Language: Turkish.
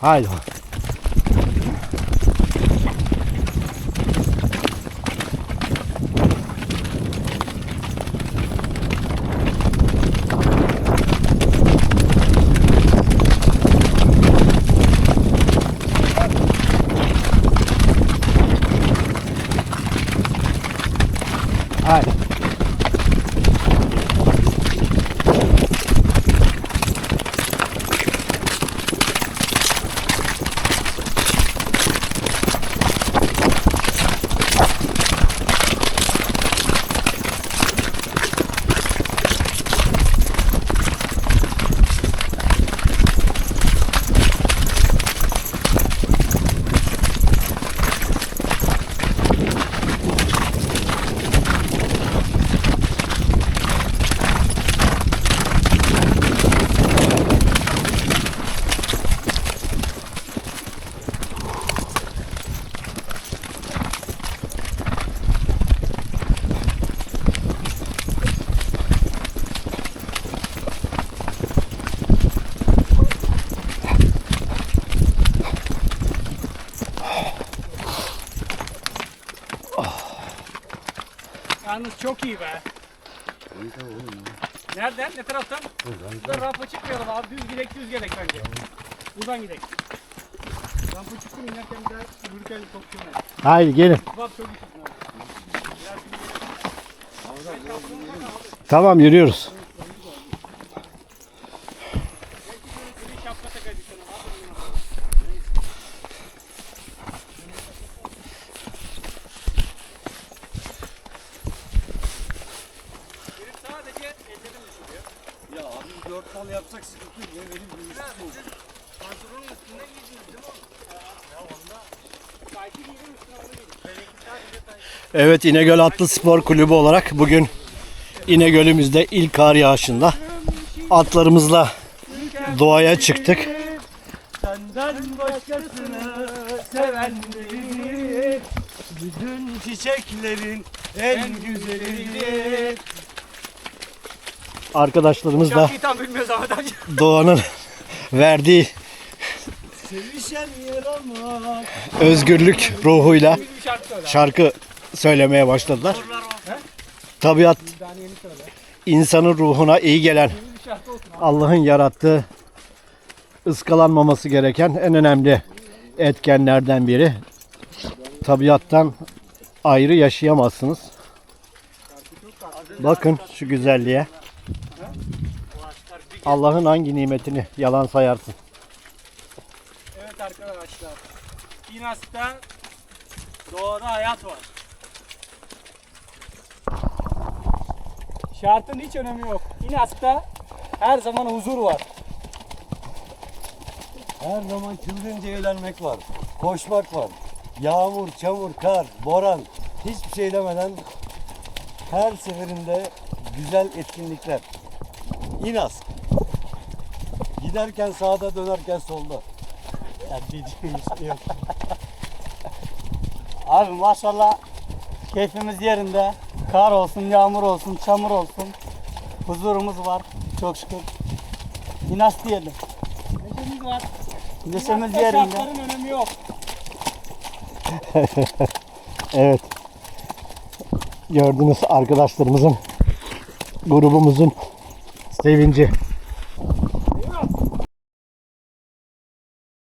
Haydi. Haydi. Yalnız çok iyi be. Nereden? Ne taraftan? Buradan rampa çıkmayalım abi. Düz gidek düz gelek bence. Buradan gidek. Rampa çıktım inerken bir daha yürürken şöyle. Haydi gelin. Bak çok abi. Tamam yürüyoruz. 4 kol yapsak sıkıntı yok. Benim elim büyümüş bu. Pantolonun üstüne giydiniz değil mi? Ya onda. Taytı giydim üstüne onu giydim. Evet İnegöl Atlı Spor Kulübü olarak bugün İnegöl'ümüzde ilk kar yağışında atlarımızla doğaya çıktık. Senden başkasını seven değilim. Bütün çiçeklerin en güzelidir. Arkadaşlarımız da tam bilmiyoruz doğanın verdiği Sevişen özgürlük ruhuyla Bir şarkı söyle. şarkı söylemeye başladılar. Tabiat yeni söyle. insanın ruhuna iyi gelen Bir şarkı olsun abi. Allah'ın yarattığı ıskalanmaması gereken en önemli etkenlerden biri. Tabiattan ayrı yaşayamazsınız. Bakın şu güzelliğe. Allah'ın hangi nimetini yalan sayarsın? Evet arkadaşlar. İnas'ta doğada hayat var. Şartın hiç önemi yok. İnas'ta her zaman huzur var. Her zaman çılgınca eğlenmek var. Koşmak var. Yağmur, çamur, kar, boran. Hiçbir şey demeden her seferinde güzel etkinlikler. İnas. Giderken sağda dönerken solda. Ya diyeceğim bir şey yok. Abi maşallah keyfimiz yerinde. Kar olsun, yağmur olsun, çamur olsun. Huzurumuz var çok şükür. İnas diyelim. Neşemiz var. Neşemiz yerinde. Şartların önemi yok. Evet. Gördünüz arkadaşlarımızın grubumuzun sevinci.